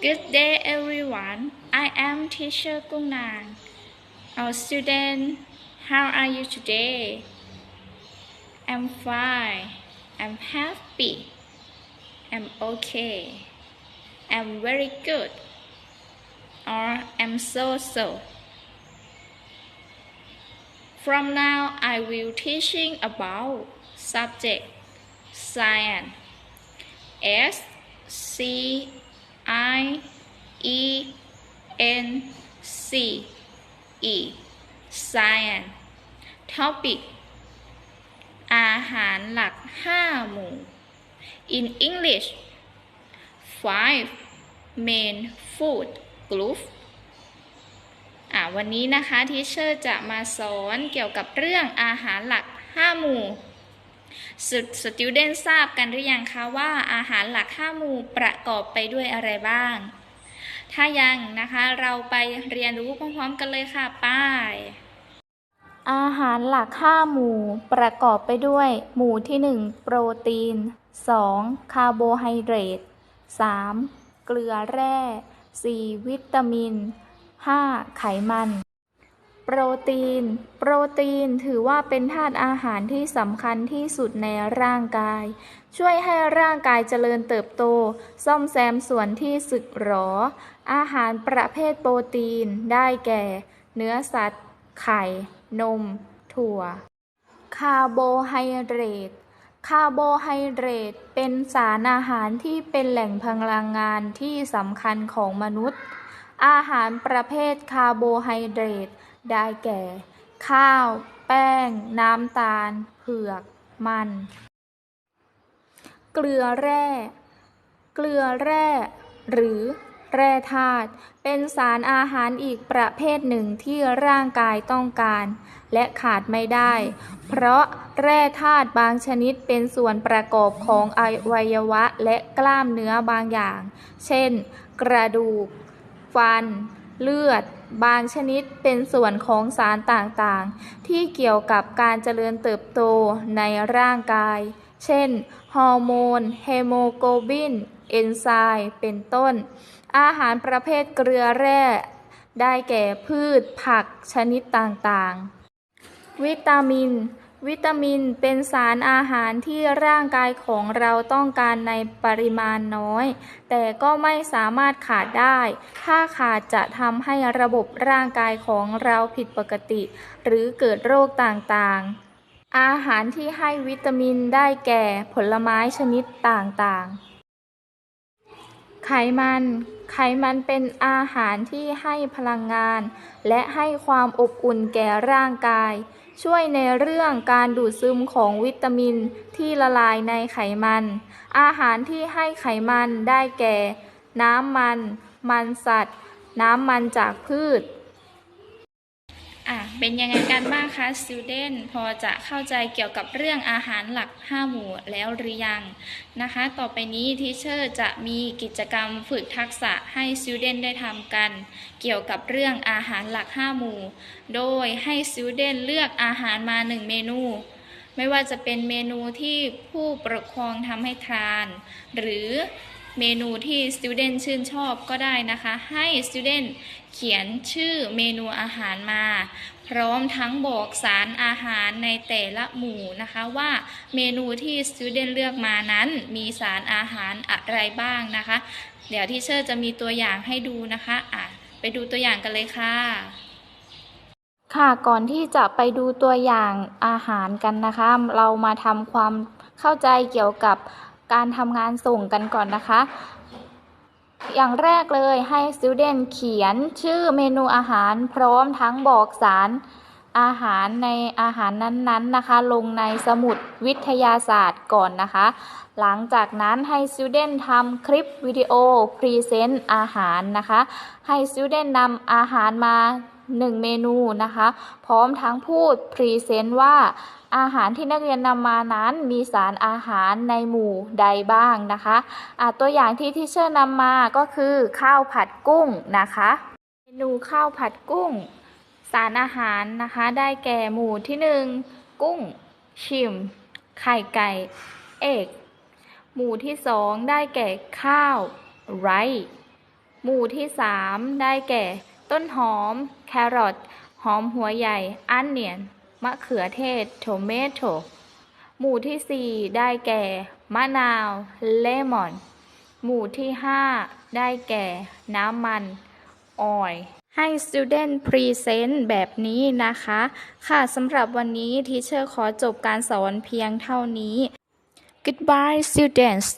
Good day, everyone. I am Teacher Kungnang. Our student, how are you today? I'm fine. I'm happy. I'm okay. I'm very good. Or I'm so so. From now, I will teaching about subject science. S C I E N C E science topic อาหารหลัก 5 หมู่ in English five main food groups อ่าวันนี้นะคะทีเชอร์จะมาสอนเกี่ยวกับเรื่องอาหารหลัก 5 หมู่ สสติวเดนทราบกันหรือยังคะว่าอาหารหลัก5หมู่ประกอบไปด้วยอะไรบ้าง ถ้ายังนะคะเราไปเรียนรู้พร้อมๆกันเลยค่ะป้ายอาหารหลัก5หมู่ประกอบไปด้วย หมู่ที่ 1 โปรตีน 2. คาร์โบไฮเดรต 3. เกลือแร่ 4. วิตามิน 5. ไขมัน โปรตีน โปรตีนถือว่าเป็นธาตุอาหารที่สำคัญที่สุดในร่างกาย ช่วยให้ร่างกายเจริญเติบโต ซ่อมแซมส่วนที่สึกหรอ อาหารประเภทโปรตีนได้แก่ เนื้อสัตว์ ไข่ นม ถั่ว คาร์โบไฮเดรตคาร์โบไฮเดรตเป็นสารอาหารที่เป็นแหล่งพลังงานที่สำคัญของมนุษย์ อาหารประเภทคาร์โบไฮเดรต ได้แก่ ข้าว แป้ง น้ำตาล เผือก มัน เกลือแร่ เกลือแร่ หรือแร่ธาตุเป็นสารอาหารอีกประเภทหนึ่งที่ร่างกายต้องการ และขาดไม่ได้ เพราะแร่ธาตุบางชนิดเป็นส่วนประกอบของอวัยวะและกล้ามเนื้อบางอย่าง เช่น กระดูก ฟัน เลือด บางชนิดเป็นส่วนของสารต่างๆ ที่เกี่ยวกับการเจริญเติบโตในร่างกาย เช่น ฮอร์โมน เฮโมโกลบิน เอนไซม์ เป็นต้น อาหารประเภทเกลือแร่ ได้แก่พืช ผักชนิดต่างๆ วิตามิน วิตามินเป็นสารอาหารที่ร่างกายของเราต้องการในปริมาณน้อย แต่ก็ไม่สามารถขาดได้ ถ้าขาดจะทำให้ระบบร่างกายของเราผิดปกติ หรือเกิดโรคต่างๆ อาหารที่ให้วิตามินได้แก่ผลไม้ชนิดต่างๆ ไขมัน ไขมันเป็นอาหารที่ให้พลังงาน และให้ความอบอุ่นแก่ร่างกาย ช่วยในเรื่องการดูดซึมของวิตามินที่ละลายในไขมัน อาหารที่ให้ไขมันได้แก่ น้ำมัน มันสัตว์ น้ำมันจากพืช เป็นยังไงกันบ้างคะ student พอจะเข้าใจเกี่ยวกับเรื่องอาหารหลัก 5 หมู่แล้วหรือยังนะคะ ต่อไปนี้ทีเชอร์จะมีกิจกรรมฝึกทักษะให้ student ได้ทำกัน เกี่ยวกับเรื่องอาหารหลัก 5 หมู่ โดยให้ student เลือกอาหารมา 1 เมนูไม่ว่าจะเป็นเมนูที่ผู้ปกครองทำให้ทาน หรือ เมนูที่ student ชื่นชอบก็ได้นะคะ ให้ student เขียนชื่อเมนูอาหารมา พร้อมทั้งบอกสารอาหารในแต่ละหมู่นะคะว่าเมนูที่ student เลือกมานั้นมีสารอาหารอะไรบ้างนะคะ เดี๋ยวที่เชอร์จะมีตัวอย่างให้ดูนะคะอะไปดูตัวอย่างกันเลยค่ะค่ะก่อนที่จะไปดูตัวอย่างอาหารกันนะคะ เรามาทำความเข้าใจเกี่ยวกับ การทำงานส่งกันก่อนนะคะ อย่างแรกเลยให้ student เขียนชื่อเมนูอาหารพร้อมทั้งบอกสารอาหารในอาหารนั้นๆนะคะ ลงในสมุดวิทยาศาสตร์ก่อนนะคะ หลังจากนั้นให้ student ทำคลิปวิดีโอ present อาหารนะคะ ให้ student นำอาหารมา 1 เมนูนะคะ พร้อมทั้งพูด present ว่าอาหารที่นักเรียนนำมานั้นมีสารอาหารในหมู่ใดบ้างนะคะอะตัวอย่างที่ที่เชอร์นำมาก็คือข้าวผัดกุ้งนะคะ เมนูข้าวผัดกุ้ง สารอาหารนะคะได้แก่หมู่ที่หนึ่งกุ้ง ชิม ไข่ไก่ เอกหมู่ที่สองได้แก่ข้าวไรหมู่ที่ 3 ได้แก่ ต้นหอม แครอท หอมหัวใหญ่ อันเนียน มะเขือเทศ โทเมโตหมู่ที่ 4 ได้แก่ มะนาว เลมอน หมู่ที่ 5 ได้แก่ น้ำมัน ออยล์ให้ student present แบบนี้นะคะ ค่ะสำหรับวันนี้ทีเชอร์ขอจบการสอนเพียงเท่านี้ Goodbye students